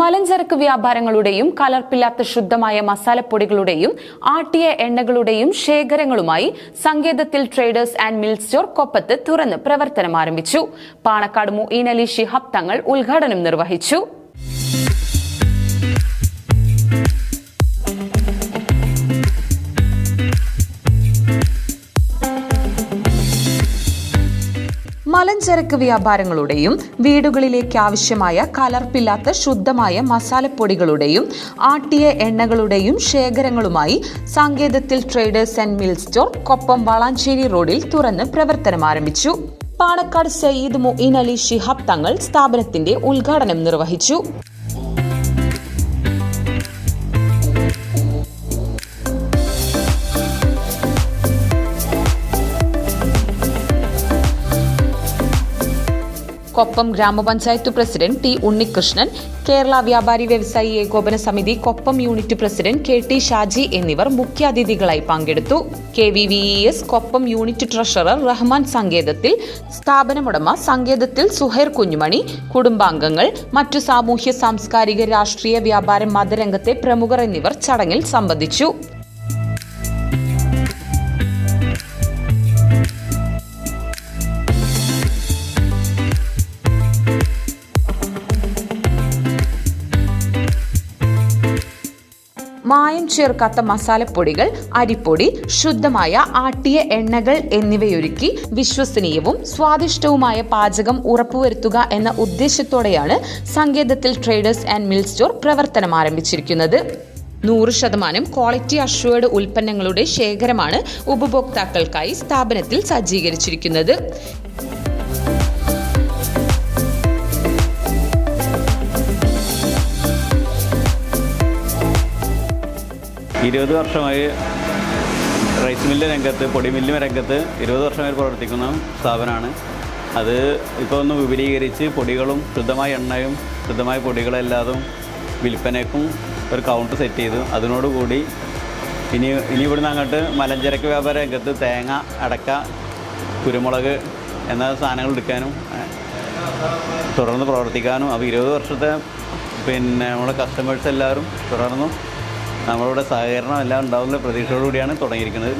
മലഞ്ചരക്ക് വ്യാപാരങ്ങളുടെയും കലർപ്പില്ലാത്ത ശുദ്ധമായ മസാലപ്പൊടികളുടെയും ആട്ടിയ എണ്ണകളുടെയും ശേഖരങ്ങളുമായി സങ്കേതത്തിൽ ട്രേഡേഴ്സ് ആൻഡ് മിൽ സ്റ്റോർ കൊപ്പത്ത് തുറന്ന് പ്രവർത്തനം ആരംഭിച്ചു. പാണക്കാട് മുഈൻ അലി ശിഹാബ് തങ്ങൾ ഉദ്ഘാടനം നിർവഹിച്ചു. മലഞ്ചരക്ക് വ്യാപാരങ്ങളുടെയും വീടുകളിലേക്ക് ആവശ്യമായ കലർപ്പില്ലാത്ത ശുദ്ധമായ മസാലപ്പൊടികളുടെയും ആട്ടിയ എണ്ണകളുടെയും ശേഖരങ്ങളുമായി സങ്കേതത്തിൽ traders and mill store Koppam Valanchery റോഡിൽ തുറന്ന് പ്രവർത്തനം ആരംഭിച്ചു. പാണക്കാട് സയ്യിദ് മുഇൻ അലി ഷിഹാബ് തങ്ങൾ സ്ഥാപനത്തിന്റെ ഉദ്ഘാടനം നിർവഹിച്ചു. കൊപ്പം ഗ്രാമപഞ്ചായത്ത് പ്രസിഡന്റ് ടി ഉണ്ണികൃഷ്ണൻ കേരള വ്യാപാരി വ്യവസായി ഏകോപന സമിതി Koppam unit president K T Shaji എന്നിവർ മുഖ്യാതിഥികളായി പങ്കെടുത്തു. K V V E S Koppam unit treasurer Rahman സങ്കേതത്തിൽ സ്ഥാപനമുടമ സങ്കേതത്തിൽ സുഹൈർ കുഞ്ഞുമണി കുടുംബാംഗങ്ങൾ മറ്റു സാമൂഹ്യ സാംസ്കാരിക രാഷ്ട്രീയ വ്യാപാര മതരംഗത്തെ പ്രമുഖർ എന്നിവർ ചടങ്ങിൽ സംബന്ധിച്ചു. മായം ചേർക്കാത്ത മസാലപ്പൊടികൾ അരിപ്പൊടി ശുദ്ധമായ ആട്ടിയ എണ്ണകൾ എന്നിവയൊരുക്കി വിശ്വസനീയവും സ്വാദിഷ്ടവുമായ പാചകം ഉറപ്പുവരുത്തുക എന്ന ഉദ്ദേശത്തോടെയാണ് സങ്കേതത്തിൽ ട്രേഡേഴ്സ് ആൻഡ് മിൽ സ്റ്റോർ പ്രവർത്തനം ആരംഭിച്ചിരിക്കുന്നത്. നൂറ് ശതമാനം ക്വാളിറ്റി അഷ്വേർഡ് ഉൽപ്പന്നങ്ങളുടെ ശേഖരമാണ് ഉപഭോക്താക്കൾക്കായി സ്ഥാപനത്തിൽ സജ്ജീകരിച്ചിരിക്കുന്നത്. ഇരുപത് വർഷമായി റൈസ് മില്ല് രംഗത്ത് പൊടിമില്ല് രംഗത്ത് ഇരുപത് വർഷമായി പ്രവർത്തിക്കുന്ന സ്ഥാപനമാണ്. അത് ഇപ്പോൾ ഒന്ന് വിപുലീകരിച്ച് പൊടികളും ശുദ്ധമായ എണ്ണയും ശുദ്ധമായ പൊടികളെല്ലാതും വിൽപ്പനയ്ക്കും ഒരു കൗണ്ടർ സെറ്റ് ചെയ്തു അതിനോടുകൂടി ഇനി ഇനി ഇവിടുന്ന് അങ്ങോട്ട് മലഞ്ചരക്ക് വ്യാപാര രംഗത്ത് തേങ്ങ അടക്ക കുരുമുളക് എന്ന സാധനങ്ങൾ എടുക്കാനും തുടർന്ന് പ്രവർത്തിക്കാനും. അപ്പോൾ ഇരുപത് വർഷത്തെ പിന്നെ നമ്മുടെ കസ്റ്റമേഴ്സ് എല്ലാവരും തുടർന്നും നമ്മളുടെ സഹകരണം എല്ലാം ഉണ്ടാവുന്ന പ്രതീക്ഷയോടുകൂടിയാണ് തുടങ്ങിയിരിക്കുന്നത്.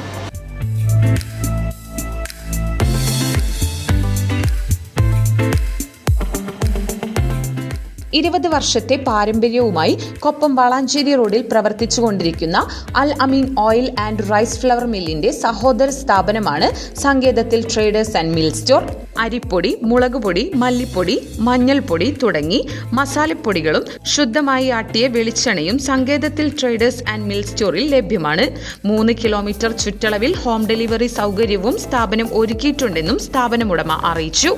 ഇരുപത് വർഷത്തെ പാരമ്പര്യവുമായി കൊപ്പം വളാഞ്ചേരി റോഡിൽ പ്രവർത്തിച്ചുകൊണ്ടിരിക്കുന്ന Al Ameen oil and rice flour മില്ലിന്റെ സഹോദര സ്ഥാപനമാണ് സങ്കേതത്തിൽ ട്രേഡേഴ്സ് ആൻഡ് മിൽ സ്റ്റോർ. അരിപ്പൊടി മുളകുപൊടി മല്ലിപ്പൊടി മഞ്ഞൾപ്പൊടി തുടങ്ങി മസാലപ്പൊടികളും ശുദ്ധമായി ആട്ടിയ വെളിച്ചെണ്ണയും സങ്കേതത്തിൽ ട്രേഡേഴ്സ് ആൻഡ് മിൽ സ്റ്റോറിൽ ലഭ്യമാണ്. മൂന്ന് കിലോമീറ്റർ ചുറ്റളവിൽ ഹോം ഡെലിവറി സൗകര്യവും സ്ഥാപനം ഒരുക്കിയിട്ടുണ്ടെന്നും സ്ഥാപനം ഉടമ അറിയിച്ചു.